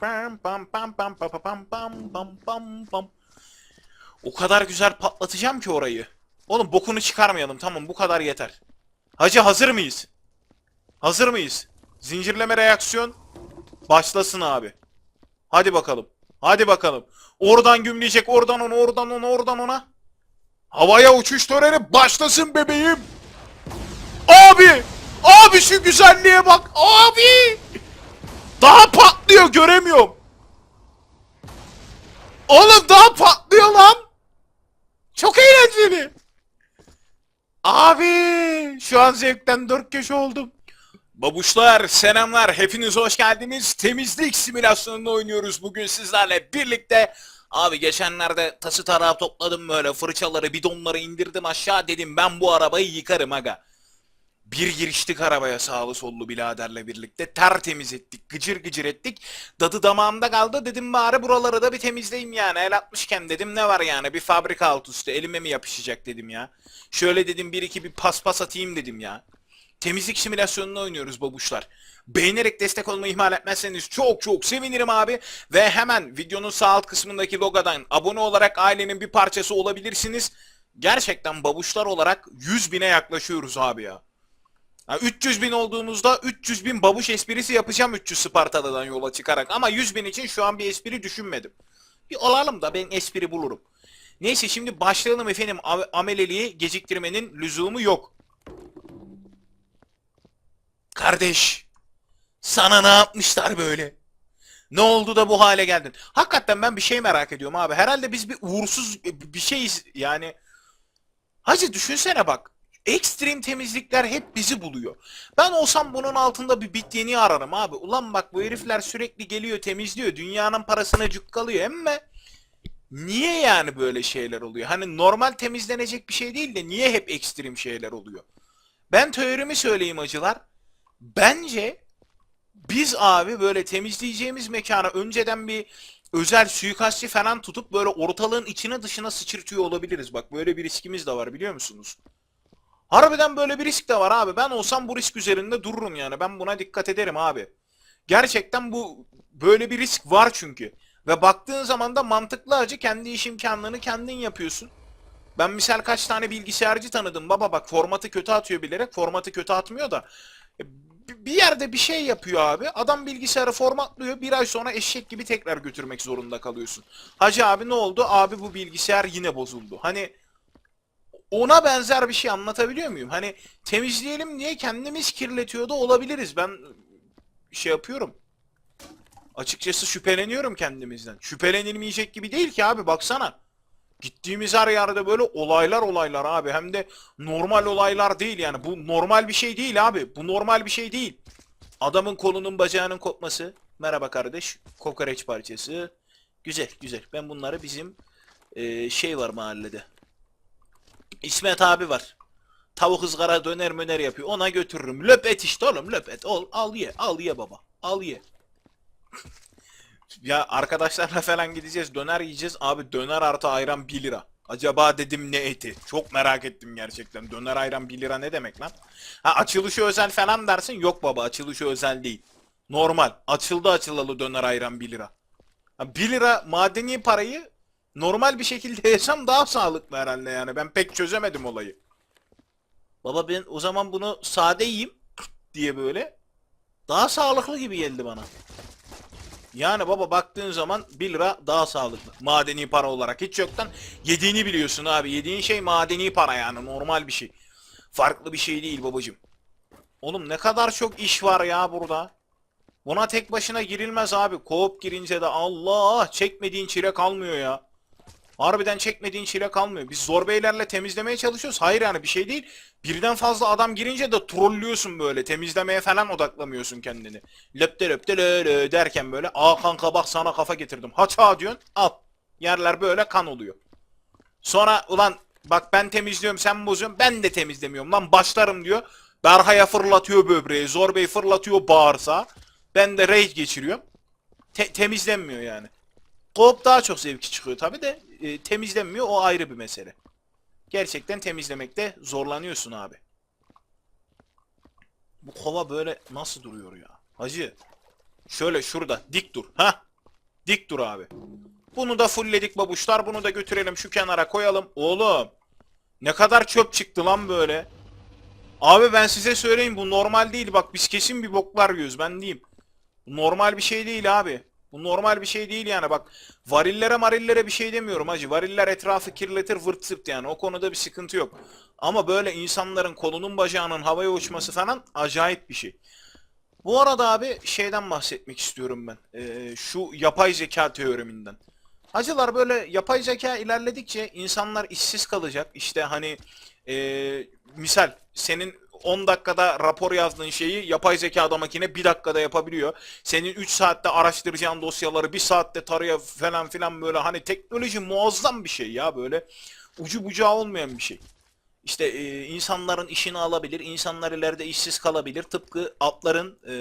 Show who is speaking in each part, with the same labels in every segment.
Speaker 1: Pam pam pam pam pam pam pam pam pam. O kadar güzel patlatacağım ki orayı. Oğlum bokunu çıkarmayalım tamam bu kadar yeter. Hacı hazır mıyız? Hazır mıyız? Zincirleme reaksiyon başlasın abi. Hadi bakalım. Hadi bakalım. Oradan gümleyecek oradan ona oradan ona oradan ona. Havaya uçuş töreni başlasın bebeğim. Abi! Abi şu güzelliğe bak. Abi! Daha patlıyor göremiyorum. Oğlum daha patlıyor lan. Çok eğlenceli. Abi şu an zevkten dört köşe oldum. Babuşlar selamlar hepiniz hoş geldiniz. Temizlik simülasyonunu oynuyoruz bugün sizlerle birlikte. Abi geçenlerde tası tarağı topladım böyle fırçaları bidonları indirdim aşağı dedim ben bu arabayı yıkarım aga. Bir giriştik arabaya sağlı sollu biraderle birlikte tertemiz ettik gıcır gıcır ettik. Dadı damağımda kaldı dedim bari buraları da bir temizleyeyim yani el atmışken dedim ne var yani bir fabrika alt üstü elime mi yapışacak dedim ya. Şöyle dedim bir iki bir paspas atayım dedim ya. Temizlik simülasyonunu oynuyoruz babuşlar. Beğenerek destek olmayı ihmal etmezseniz çok çok sevinirim abi. Ve hemen videonun sağ alt kısmındaki logodan abone olarak ailenin bir parçası olabilirsiniz. Gerçekten babuşlar olarak 100 bine yaklaşıyoruz abi ya. Ha, 300 bin olduğumuzda 300 bin babuş esprisi yapacağım 300 Spartalı'dan yola çıkarak. Ama 100 bin için şu an bir espri düşünmedim. Bir olalım da ben espri bulurum. Neyse şimdi başlayalım efendim. Am- Ameleliği geciktirmenin lüzumu yok. Kardeş, sana ne yapmışlar böyle? Ne oldu da bu hale geldin? Hakikaten ben bir şey merak ediyorum abi. Herhalde biz bir uğursuz bir şeyiz yani. Hacı düşünsene bak. Ekstrem temizlikler hep bizi buluyor. Ben olsam bunun altında bir bittiğini ararım abi. Ulan bak bu herifler sürekli geliyor temizliyor. Dünyanın parasına cukkalıyor emme. Niye yani böyle şeyler oluyor? Hani normal temizlenecek bir şey değil de niye hep ekstrem şeyler oluyor? Ben teorimi söyleyeyim acılar. Bence biz abi böyle temizleyeceğimiz mekana önceden bir özel suikastçı falan tutup böyle ortalığın içine dışına sıçırtıyor olabiliriz. Bak böyle bir riskimiz de var biliyor musunuz? Harbiden böyle bir risk de var abi. Ben olsam bu risk üzerinde dururum yani. Ben buna dikkat ederim abi. Gerçekten bu böyle bir risk var çünkü. Ve baktığın zaman da mantıklı acı kendi iş imkanlarını kendin yapıyorsun. Ben misal kaç tane bilgisayarcı tanıdım. Baba bak formatı kötü atıyor bilerek. Formatı kötü atmıyor da. E, bi- Bir yerde bir şey yapıyor abi. Adam bilgisayarı formatlıyor. Bir ay sonra eşek gibi tekrar götürmek zorunda kalıyorsun. Hacı abi ne oldu? Abi bu bilgisayar yine bozuldu. Hani ona benzer bir şey anlatabiliyor muyum? Hani temizleyelim diye kendimiz kirletiyor da olabiliriz. Ben şey yapıyorum. Açıkçası şüpheleniyorum kendimizden. Şüphelenilmeyecek gibi değil ki abi baksana. Gittiğimiz her yerde böyle olaylar olaylar abi. Hem de normal olaylar değil yani. Bu normal bir şey değil abi. Bu normal bir şey değil. Adamın kolunun bacağının kopması. Merhaba kardeş. Kokoreç parçası. Güzel güzel. Ben bunları bizim eee, şey var mahallede. İsmet abi var. Tavuk ızgara döner möner yapıyor. Ona götürürüm. Löp et işte oğlum löp et. Ol, al ye. Al ye baba. Al ye. ya arkadaşlarla falan gideceğiz. Döner yiyeceğiz. Abi döner artı ayran 1 lira. Acaba dedim ne eti? Çok merak ettim gerçekten. Döner ayran 1 lira ne demek lan? Ha açılışı özel falan dersin. Yok baba açılışı özel değil. Normal. Açıldı açılalı döner ayran 1 lira. Ha, 1 lira madeni parayı normal bir şekilde yesem daha sağlıklı herhalde yani. Ben pek çözemedim olayı. Baba ben o zaman bunu sade yiyeyim diye böyle. Daha sağlıklı gibi geldi bana. Yani baba baktığın zaman 1 lira daha sağlıklı. Madeni para olarak. Hiç yoktan yediğini biliyorsun abi. Yediğin şey madeni para yani. Normal bir şey. Farklı bir şey değil babacım. Oğlum ne kadar çok iş var ya burada. Buna tek başına girilmez abi. Koop girince de Allah çekmediğin çile kalmıyor ya. Harbiden çekmediğin çile kalmıyor. Biz zor beylerle temizlemeye çalışıyoruz. Hayır yani bir şey değil. Birden fazla adam girince de trollüyorsun böyle. Temizlemeye falan odaklamıyorsun kendini. Löpte löpte lö derken böyle. Aa kanka bak sana kafa getirdim. Haça diyorsun al. Yerler böyle kan oluyor. Sonra ulan bak ben temizliyorum sen bozuyorsun. Ben de temizlemiyorum lan başlarım diyor. Berha'ya fırlatıyor böbreği. Zor Bey fırlatıyor bağırsa. Ben de rage geçiriyorum. Te- temizlenmiyor yani. Koop daha çok zevki çıkıyor tabi de e, temizlenmiyor o ayrı bir mesele. Gerçekten temizlemekte zorlanıyorsun abi. Bu kova böyle nasıl duruyor ya? Hacı şöyle şurada dik dur. Ha Dik dur abi. Bunu da fullledik babuşlar. Bunu da götürelim şu kenara koyalım. Oğlum. Ne kadar çöp çıktı lan böyle. Abi ben size söyleyeyim bu normal değil. Bak biz kesin bir boklar yiyoruz ben diyeyim. Normal bir şey değil abi. Bu normal bir şey değil yani bak. Varillere marillere bir şey demiyorum hacı. Variller etrafı kirletir vırt zırt yani. O konuda bir sıkıntı yok. Ama böyle insanların kolunun bacağının havaya uçması falan acayip bir şey. Bu arada abi şeyden bahsetmek istiyorum ben. Ee, şu yapay zeka teoreminden. Hacılar böyle yapay zeka ilerledikçe insanlar işsiz kalacak. İşte hani ee, misal senin 10 dakikada rapor yazdığın şeyi yapay zekada makine 1 dakikada yapabiliyor. Senin 3 saatte araştıracağın dosyaları 1 saatte tarıyor falan filan böyle hani teknoloji muazzam bir şey ya böyle ucu bucağı olmayan bir şey. İşte e, insanların işini alabilir, insanlar ileride işsiz kalabilir. Tıpkı atların e,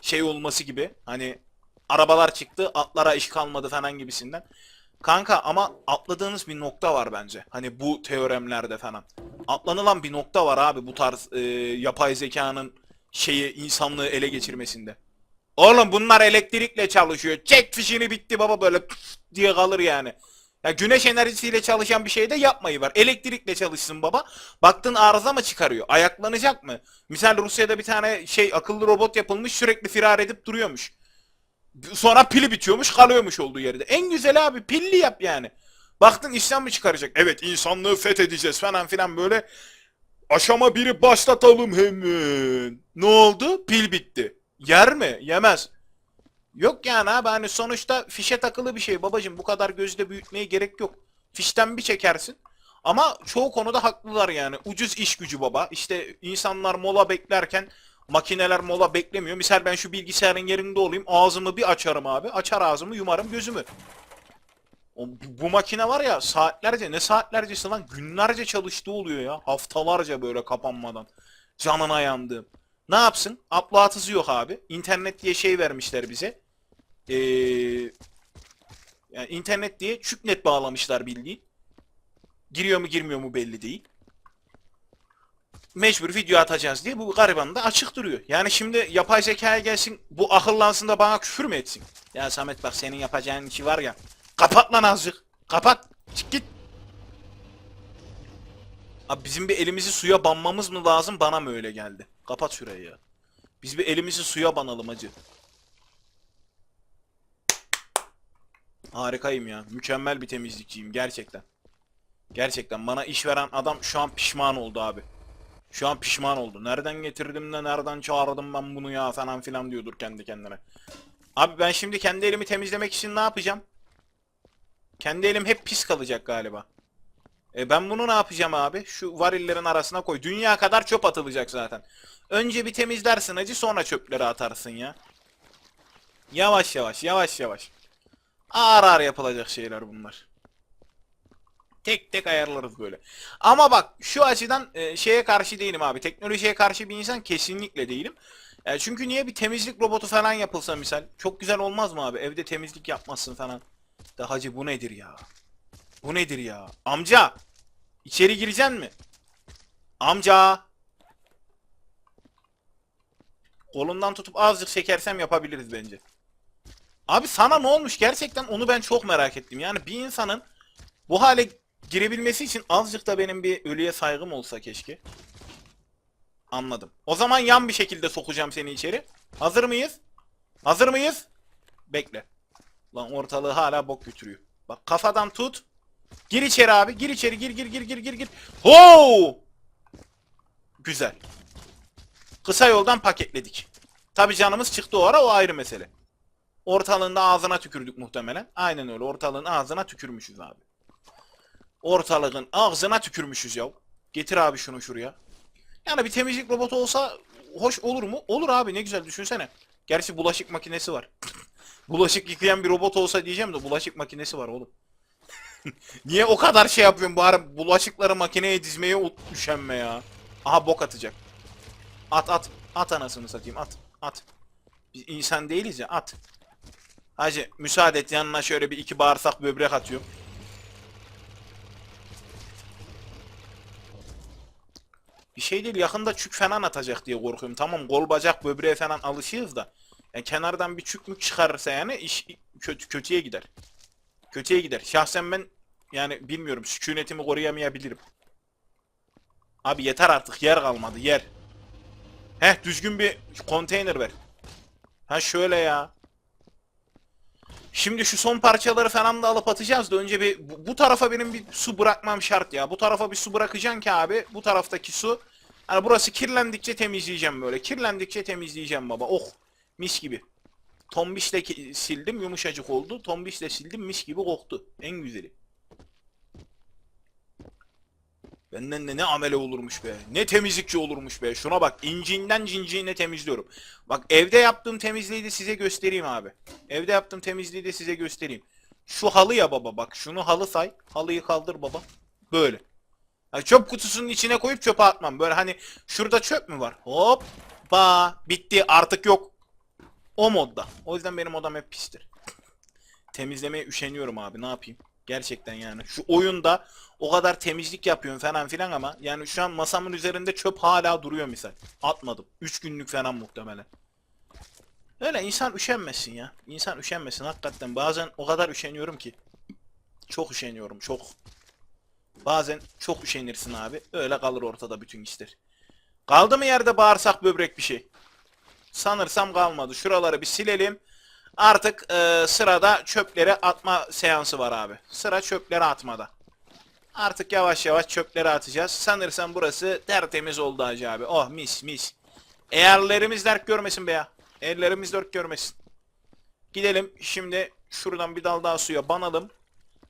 Speaker 1: şey olması gibi. Hani arabalar çıktı, atlara iş kalmadı falan gibisinden. Kanka ama atladığınız bir nokta var bence. Hani bu teoremlerde falan. Atlanılan bir nokta var abi bu tarz e, yapay zekanın şeyi insanlığı ele geçirmesinde. Oğlum bunlar elektrikle çalışıyor. Çek fişini bitti baba böyle diye kalır yani. Ya güneş enerjisiyle çalışan bir şey de yapmayı var. Elektrikle çalışsın baba. Baktın arıza mı çıkarıyor? Ayaklanacak mı? Misal Rusya'da bir tane şey akıllı robot yapılmış sürekli firar edip duruyormuş. Sonra pili bitiyormuş kalıyormuş olduğu yerde. En güzel abi pilli yap yani. Baktın İslam mı çıkaracak? Evet insanlığı fethedeceğiz falan filan böyle. Aşama biri başlatalım hemen. Ne oldu? Pil bitti. Yer mi? Yemez. Yok yani abi hani sonuçta fişe takılı bir şey babacım bu kadar gözde büyütmeye gerek yok. Fişten bir çekersin. Ama çoğu konuda haklılar yani. Ucuz iş gücü baba. İşte insanlar mola beklerken makineler mola beklemiyor. Misal ben şu bilgisayarın yerinde olayım. Ağzımı bir açarım abi. Açar ağzımı yumarım gözümü. O, bu, makine var ya saatlerce ne saatlercesi lan günlerce çalıştığı oluyor ya. Haftalarca böyle kapanmadan. Canına yandığım. Ne yapsın? Upload yok abi. İnternet diye şey vermişler bize. Ee, yani internet diye çüknet bağlamışlar bildiğin. Giriyor mu girmiyor mu belli değil. Mecbur video atacağız diye bu gariban da açık duruyor. Yani şimdi yapay zekaya gelsin bu akıllansın da bana küfür mü etsin? Ya Samet bak senin yapacağın işi var ya. Kapat lan azıcık. Kapat. Çık git. Abi bizim bir elimizi suya banmamız mı lazım bana mı öyle geldi? Kapat şurayı ya. Biz bir elimizi suya banalım hacı. Harikayım ya. Mükemmel bir temizlikçiyim gerçekten. Gerçekten bana iş veren adam şu an pişman oldu abi. Şu an pişman oldu. Nereden getirdim de nereden çağırdım ben bunu ya falan filan diyordur kendi kendine. Abi ben şimdi kendi elimi temizlemek için ne yapacağım? Kendi elim hep pis kalacak galiba. E ben bunu ne yapacağım abi? Şu varillerin arasına koy. Dünya kadar çöp atılacak zaten. Önce bir temizlersin acı sonra çöpleri atarsın ya. Yavaş yavaş yavaş yavaş. Ağır ağır yapılacak şeyler bunlar. Tek tek ayarlarız böyle. Ama bak şu açıdan e, şeye karşı değilim abi. Teknolojiye karşı bir insan kesinlikle değilim. E, çünkü niye bir temizlik robotu falan yapılsa misal. Çok güzel olmaz mı abi? Evde temizlik yapmazsın falan. De hacı bu nedir ya? Bu nedir ya? Amca! İçeri gireceksin mi? Amca! Kolundan tutup azıcık çekersem yapabiliriz bence. Abi sana ne olmuş gerçekten onu ben çok merak ettim. Yani bir insanın bu hale girebilmesi için azıcık da benim bir ölüye saygım olsa keşke. Anladım. O zaman yan bir şekilde sokacağım seni içeri. Hazır mıyız? Hazır mıyız? Bekle. Lan ortalığı hala bok götürüyor. Bak kafadan tut. Gir içeri abi. Gir içeri. Gir gir gir gir gir gir. Ho! Güzel. Kısa yoldan paketledik. Tabi canımız çıktı o ara o ayrı mesele. Ortalığında ağzına tükürdük muhtemelen. Aynen öyle. Ortalığın ağzına tükürmüşüz abi. Ortalığın ağzına tükürmüşüz ya. Getir abi şunu şuraya. Yani bir temizlik robotu olsa hoş olur mu? Olur abi ne güzel düşünsene. Gerçi bulaşık makinesi var. bulaşık yıkayan bir robot olsa diyeceğim de bulaşık makinesi var oğlum. Niye o kadar şey yapıyorsun bari bulaşıkları makineye dizmeye üşenme ya. Aha bok atacak. At at. At anasını satayım at. At. Biz insan değiliz ya at. Hacı müsaade et yanına şöyle bir iki bağırsak böbrek atıyorum. Bir şey değil yakında çük falan atacak diye korkuyorum. Tamam kol bacak böbreğe falan alışığız da. Yani kenardan bir çük mük çıkarırsa yani iş kötü kötüye gider. Kötüye gider. Şahsen ben yani bilmiyorum sükunetimi koruyamayabilirim. Abi yeter artık yer kalmadı yer. Heh düzgün bir konteyner ver. Ha şöyle ya. Şimdi şu son parçaları falan da alıp atacağız da önce bir bu, bu tarafa benim bir su bırakmam şart ya. Bu tarafa bir su bırakacaksın ki abi bu taraftaki su hani burası kirlendikçe temizleyeceğim böyle. Kirlendikçe temizleyeceğim baba. Oh mis gibi. Tombişle sildim yumuşacık oldu. Tombişle sildim mis gibi koktu. En güzeli. Benden de ne amele olurmuş be. Ne temizlikçi olurmuş be. Şuna bak incinden cinciğine temizliyorum. Bak evde yaptığım temizliği de size göstereyim abi. Evde yaptığım temizliği de size göstereyim. Şu halı ya baba bak. Şunu halı say. Halıyı kaldır baba. Böyle. Yani çöp kutusunun içine koyup çöpe atmam. Böyle hani şurada çöp mü var? Hop. Ba. Bitti. Artık yok. O modda. O yüzden benim odam hep pistir. Temizlemeye üşeniyorum abi. Ne yapayım? Gerçekten yani. Şu oyunda o kadar temizlik yapıyorum falan filan ama yani şu an masamın üzerinde çöp hala duruyor misal. Atmadım. 3 günlük falan muhtemelen. Öyle insan üşenmesin ya. İnsan üşenmesin hakikaten. Bazen o kadar üşeniyorum ki. Çok üşeniyorum çok. Bazen çok üşenirsin abi. Öyle kalır ortada bütün işler. Kaldı mı yerde bağırsak böbrek bir şey? Sanırsam kalmadı. Şuraları bir silelim. Artık e, sırada çöpleri atma seansı var abi. Sıra çöpleri atmada. Artık yavaş yavaş çöpleri atacağız. Sanırsam burası tertemiz oldu hacı abi. Oh mis mis. Eğerlerimiz dert görmesin be ya. Ellerimiz dört görmesin. Gidelim şimdi şuradan bir dal daha suya banalım.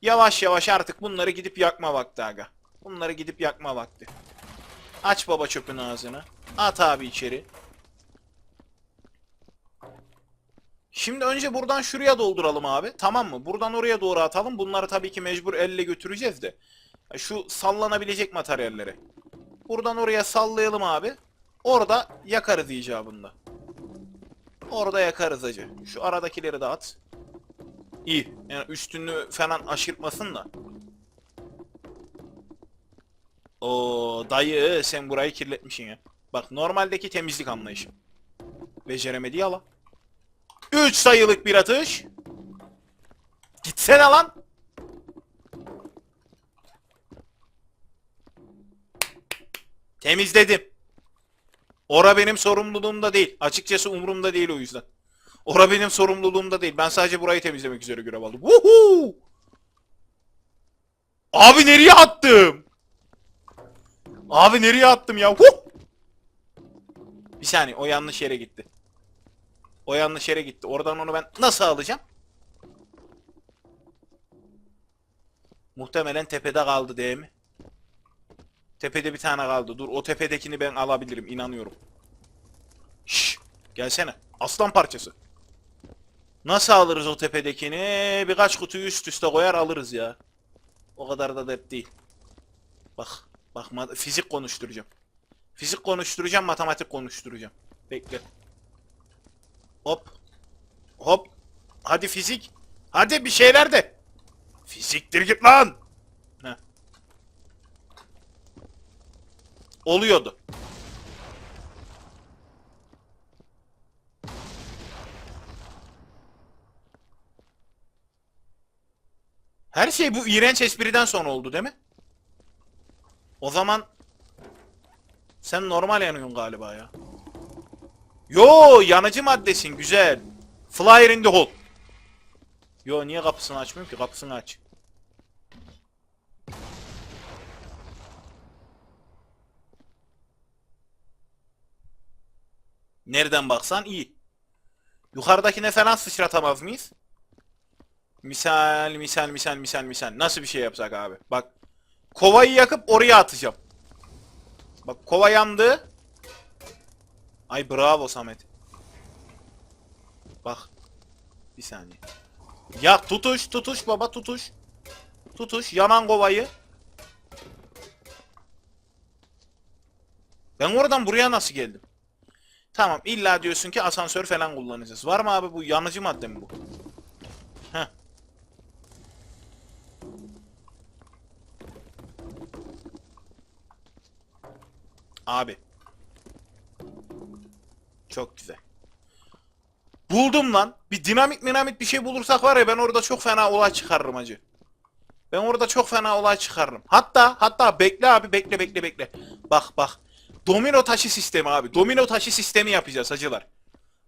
Speaker 1: Yavaş yavaş artık bunları gidip yakma vakti aga. Bunları gidip yakma vakti. Aç baba çöpün ağzını. At abi içeri. Şimdi önce buradan şuraya dolduralım abi. Tamam mı? Buradan oraya doğru atalım. Bunları tabii ki mecbur elle götüreceğiz de. Şu sallanabilecek materyalleri. Buradan oraya sallayalım abi. Orada yakarız icabında. Orada yakarız acı. Şu aradakileri de at. İyi. Yani üstünü falan aşırtmasın da. O dayı sen burayı kirletmişsin ya. Bak normaldeki temizlik anlayışım. Beceremedi yala. 3 sayılık bir atış. Gitsene lan. Temizledim. Ora benim sorumluluğumda değil. Açıkçası umurumda değil o yüzden. Ora benim sorumluluğumda değil. Ben sadece burayı temizlemek üzere görev aldım. Woohoo! Abi nereye attım? Abi nereye attım ya? Huh! Bir saniye o yanlış yere gitti. O yanlış yere gitti. Oradan onu ben nasıl alacağım? Muhtemelen tepede kaldı değil mi? Tepede bir tane kaldı. Dur o tepedekini ben alabilirim. inanıyorum. Şş, gelsene. Aslan parçası. Nasıl alırız o tepedekini? Birkaç kutuyu üst üste koyar alırız ya. O kadar da dert değil. Bak. Bak ma- fizik konuşturacağım. Fizik konuşturacağım, matematik konuşturacağım. Bekle. Hop. Hop. Hadi fizik. Hadi bir şeyler de. Fiziktir git lan. Heh. Oluyordu. Her şey bu iğrenç espriden sonra oldu değil mi? O zaman sen normal yanıyorsun galiba ya. Yo yanıcı maddesin güzel. Flyer in the hole. Yo niye kapısını açmıyorum ki? Kapısını aç. Nereden baksan iyi. Yukarıdakine falan sıçratamaz mıyız? Misal, misal, misal, misal, misal. Nasıl bir şey yapsak abi? Bak. Kovayı yakıp oraya atacağım. Bak kova yandı. Ay bravo Samet. Bak. Bir saniye. Ya tutuş tutuş baba tutuş. Tutuş yanan kovayı. Ben oradan buraya nasıl geldim? Tamam illa diyorsun ki asansör falan kullanacağız. Var mı abi bu yanıcı madde mi bu? Heh. Abi. Çok güzel. Buldum lan. Bir dinamit minamit bir şey bulursak var ya ben orada çok fena olay çıkarırım hacı. Ben orada çok fena olay çıkarırım. Hatta hatta bekle abi bekle bekle bekle. Bak bak. Domino taşı sistemi abi. Domino taşı sistemi yapacağız hacılar.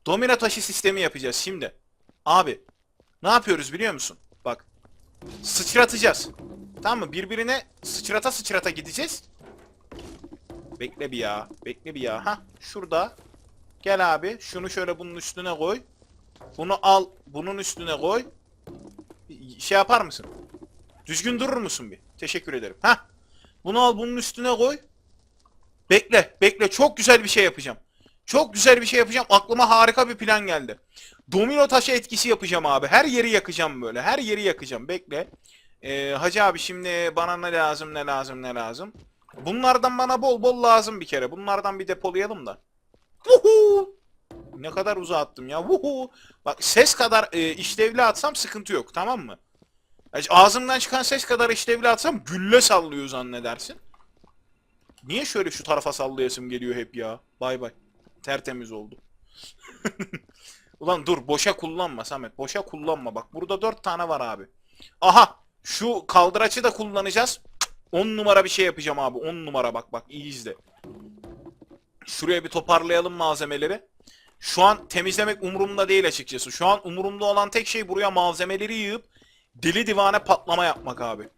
Speaker 1: Domino taşı sistemi yapacağız şimdi. Abi ne yapıyoruz biliyor musun? Bak. Sıçratacağız. Tamam mı? Birbirine sıçrata sıçrata gideceğiz. Bekle bir ya. Bekle bir ya. Ha şurada. Gel abi. Şunu şöyle bunun üstüne koy. Bunu al. Bunun üstüne koy. Şey yapar mısın? Düzgün durur musun bir? Teşekkür ederim. Ha. Bunu al bunun üstüne koy. Bekle. Bekle. Çok güzel bir şey yapacağım. Çok güzel bir şey yapacağım. Aklıma harika bir plan geldi. Domino taşı etkisi yapacağım abi. Her yeri yakacağım böyle. Her yeri yakacağım. Bekle. Ee, Hacı abi şimdi bana ne lazım ne lazım ne lazım. Bunlardan bana bol bol lazım bir kere. Bunlardan bir depolayalım da. Vuhu! Ne kadar uzağa attım ya. Vuhu! Bak ses kadar e, işlevli atsam sıkıntı yok tamam mı? Yani Ağzımdan çıkan ses kadar işlevli atsam gülle sallıyor zannedersin. Niye şöyle şu tarafa sallayasım geliyor hep ya? Bay bay. Tertemiz oldu. Ulan dur boşa kullanma Samet. Boşa kullanma bak. Burada dört tane var abi. Aha şu kaldıraçı da kullanacağız. 10 numara bir şey yapacağım abi. 10 numara bak bak iyi izle. Şuraya bir toparlayalım malzemeleri. Şu an temizlemek umurumda değil açıkçası. Şu an umurumda olan tek şey buraya malzemeleri yığıp deli divane patlama yapmak abi.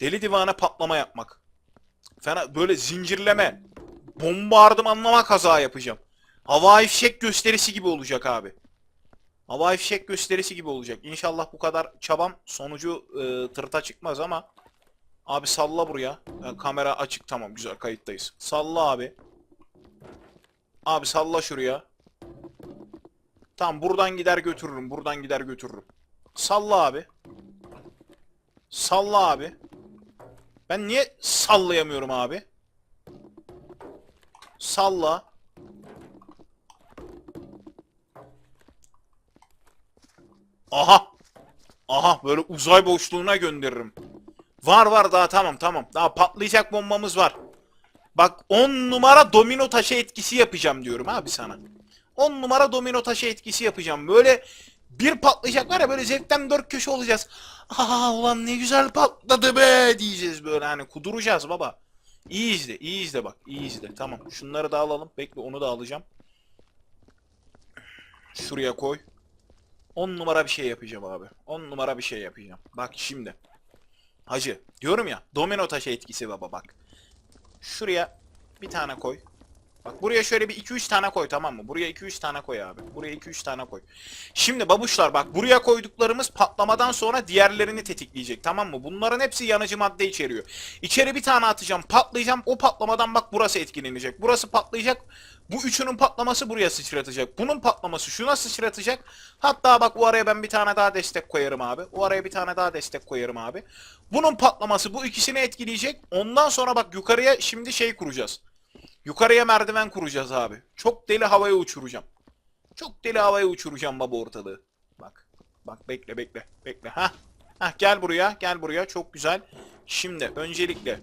Speaker 1: Deli divane patlama yapmak. Fena böyle zincirleme, bombardımanlama kaza yapacağım. Havai fişek gösterisi gibi olacak abi. Havai fişek gösterisi gibi olacak. İnşallah bu kadar çabam sonucu e, tırta çıkmaz ama abi salla buraya. Ha, kamera açık tamam güzel kayıttayız. Salla abi. Abi salla şuraya. Tamam buradan gider götürürüm. Buradan gider götürürüm. Salla abi. Salla abi. Ben niye sallayamıyorum abi? Salla. Aha. Aha böyle uzay boşluğuna gönderirim. Var var daha tamam tamam. Daha patlayacak bombamız var. Bak 10 numara domino taşı etkisi yapacağım diyorum abi sana. 10 numara domino taşı etkisi yapacağım. Böyle bir patlayacak var ya böyle zevkten dört köşe olacağız. Aa ulan ne güzel patladı be diyeceğiz böyle hani kuduracağız baba. İyi izle iyi izle bak iyi izle tamam şunları da alalım bekle onu da alacağım. Şuraya koy. 10 numara bir şey yapacağım abi. 10 numara bir şey yapacağım. Bak şimdi. Hacı diyorum ya domino taşı etkisi baba bak. Şuraya bir tane koy. Bak buraya şöyle bir 2-3 tane koy tamam mı? Buraya 2-3 tane koy abi. Buraya 2-3 tane koy. Şimdi babuşlar bak buraya koyduklarımız patlamadan sonra diğerlerini tetikleyecek tamam mı? Bunların hepsi yanıcı madde içeriyor. İçeri bir tane atacağım patlayacağım. O patlamadan bak burası etkilenecek. Burası patlayacak. Bu üçünün patlaması buraya sıçratacak. Bunun patlaması şuna sıçratacak. Hatta bak o araya ben bir tane daha destek koyarım abi. O araya bir tane daha destek koyarım abi. Bunun patlaması bu ikisini etkileyecek. Ondan sonra bak yukarıya şimdi şey kuracağız. Yukarıya merdiven kuracağız abi. Çok deli havaya uçuracağım. Çok deli havaya uçuracağım baba ortalığı. Bak. Bak bekle bekle. Bekle. Ha. Ha gel buraya. Gel buraya. Çok güzel. Şimdi öncelikle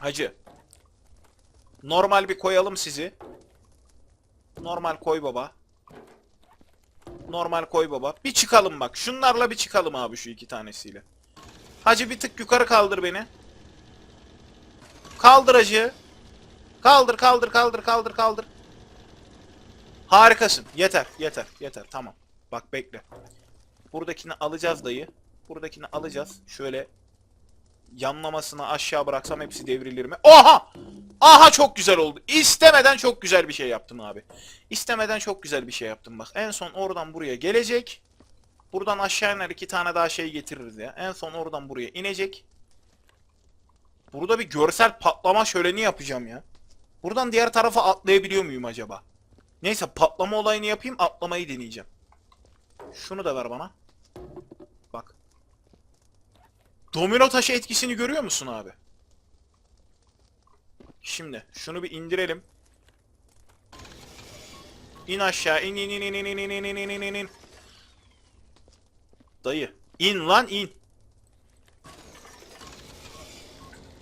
Speaker 1: Hacı. Normal bir koyalım sizi. Normal koy baba. Normal koy baba. Bir çıkalım bak. Şunlarla bir çıkalım abi şu iki tanesiyle. Hacı bir tık yukarı kaldır beni. Kaldır hacı. Kaldır kaldır kaldır kaldır kaldır. Harikasın. Yeter yeter yeter tamam. Bak bekle. Buradakini alacağız dayı. Buradakini alacağız. Şöyle yanlamasını aşağı bıraksam hepsi devrilir mi? Oha! Aha çok güzel oldu. İstemeden çok güzel bir şey yaptım abi. İstemeden çok güzel bir şey yaptım bak. En son oradan buraya gelecek. Buradan aşağı iner iki tane daha şey getiririz ya. En son oradan buraya inecek. Burada bir görsel patlama şöleni yapacağım ya. Buradan diğer tarafa atlayabiliyor muyum acaba? Neyse patlama olayını yapayım atlamayı deneyeceğim. Şunu da ver bana. Bak. Domino taşı etkisini görüyor musun abi? Şimdi şunu bir indirelim. İn aşağı in in in in in in in in in in in. Dayı in lan in.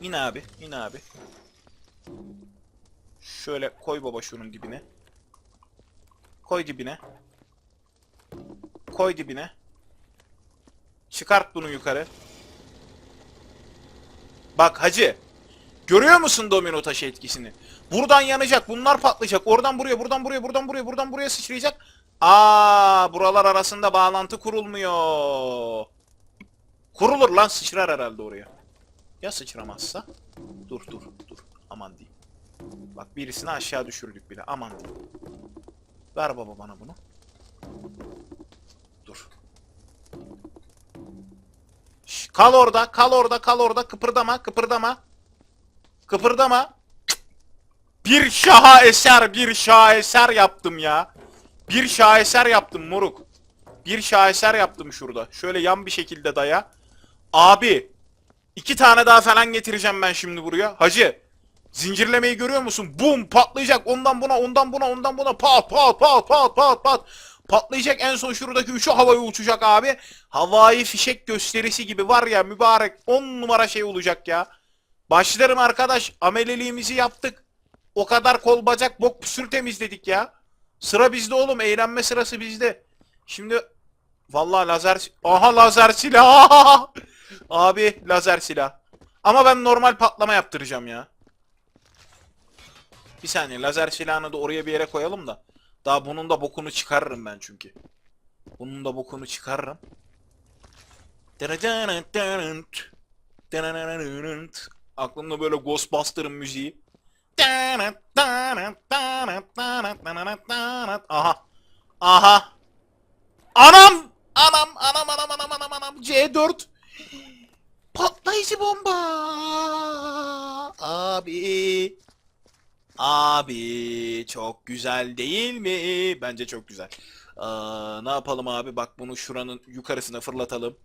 Speaker 1: İn abi in abi. Şöyle koy baba şunun dibine. Koy dibine. koy dibine. Çıkart bunu yukarı. Bak hacı. Görüyor musun domino taşı etkisini? Buradan yanacak, bunlar patlayacak. Oradan buraya, buradan buraya, buradan buraya, buradan buraya sıçrayacak. Aa, buralar arasında bağlantı kurulmuyor. Kurulur lan sıçrar herhalde oraya. Ya sıçramazsa? Dur dur dur. Aman diyeyim. Bak birisini aşağı düşürdük bile. Aman. Ver baba bana bunu. Dur. Şş, kal orada, kal orada, kal orada. Kıpırdama, kıpırdama. Kıpırdama. Bir şaheser, bir şaheser yaptım ya. Bir şaheser yaptım moruk. Bir şaheser yaptım şurada. Şöyle yan bir şekilde daya. Abi. iki tane daha falan getireceğim ben şimdi buraya. Hacı. Zincirlemeyi görüyor musun? Bum patlayacak. Ondan buna, ondan buna, ondan buna. Pat pat pat pat pat pat. Patlayacak en son şuradaki üçü havaya uçacak abi. Havai fişek gösterisi gibi var ya mübarek 10 numara şey olacak ya. Başlarım arkadaş ameleliğimizi yaptık. O kadar kol bacak bok püsür temizledik ya. Sıra bizde oğlum eğlenme sırası bizde. Şimdi vallahi lazer aha lazer silah. Abi lazer silah. Ama ben normal patlama yaptıracağım ya. Bir saniye lazer silahını da oraya bir yere koyalım da. Daha bunun da bokunu çıkarırım ben çünkü. Bunun da bokunu çıkarırım. Aklımda böyle Ghostbuster'ın müziği. Aha. Aha. Anam! Anam, anam, anam, anam, anam, anam. C4. Patlayıcı bomba. Abi. Abi çok güzel değil mi? Bence çok güzel. Aa, ne yapalım abi? Bak bunu şuranın yukarısına fırlatalım.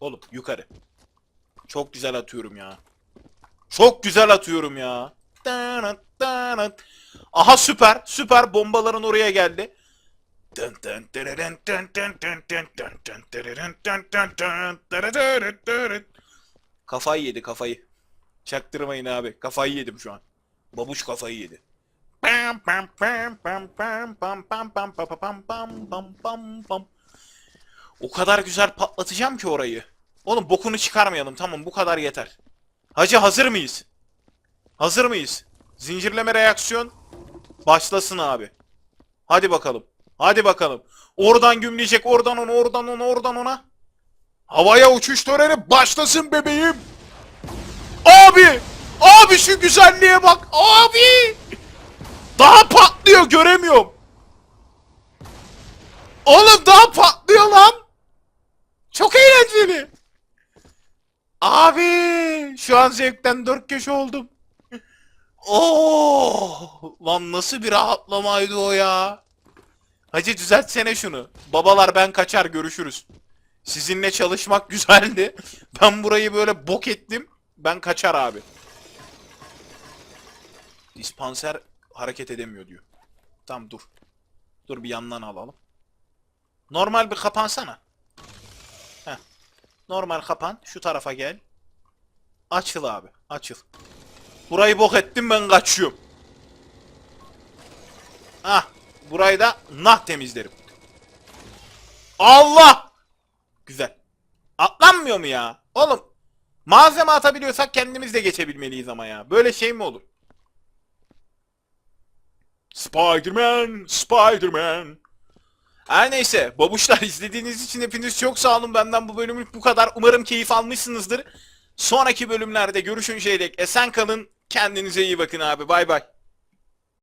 Speaker 1: Oğlum yukarı. Çok güzel atıyorum ya. Çok güzel atıyorum ya. Aha süper. Süper bombaların oraya geldi. Kafayı yedi kafayı. Çaktırmayın abi. Kafayı yedim şu an. Babuş kafayı yedi. Pam pam pam pam pam pam pam pam pam pam pam pam pam pam. O kadar güzel patlatacağım ki orayı. Oğlum bokunu çıkarmayalım tamam bu kadar yeter. Hacı hazır mıyız? Hazır mıyız? Zincirleme reaksiyon başlasın abi. Hadi bakalım. Hadi bakalım. Oradan gümleyecek oradan ona oradan ona oradan ona. Havaya uçuş töreni başlasın bebeğim. Abi! Abi şu güzelliğe bak! Abi! Daha patlıyor göremiyorum. Oğlum daha patlıyor lan. Çok eğlenceli. Abi! Şu an zevkten dört köşe oldum. Oo! Lan nasıl bir rahatlamaydı o ya. Hacı düzeltsene şunu. Babalar ben kaçar görüşürüz. Sizinle çalışmak güzeldi. Ben burayı böyle bok ettim. Ben kaçar abi. Dispanser hareket edemiyor diyor. Tamam dur. Dur bir yandan alalım. Normal bir kapansana. Heh. Normal kapan. Şu tarafa gel. Açıl abi. Açıl. Burayı bok ettim ben kaçıyorum. Ah. Burayı da nah temizlerim. Allah! Güzel. Atlanmıyor mu ya? Oğlum malzeme atabiliyorsak kendimiz de geçebilmeliyiz ama ya. Böyle şey mi olur? Spider-Man, Spider-Man. Her neyse babuşlar izlediğiniz için hepiniz çok sağ olun. Benden bu bölümlük bu kadar. Umarım keyif almışsınızdır. Sonraki bölümlerde görüşünceye dek esen kalın. Kendinize iyi bakın abi. Bay bay.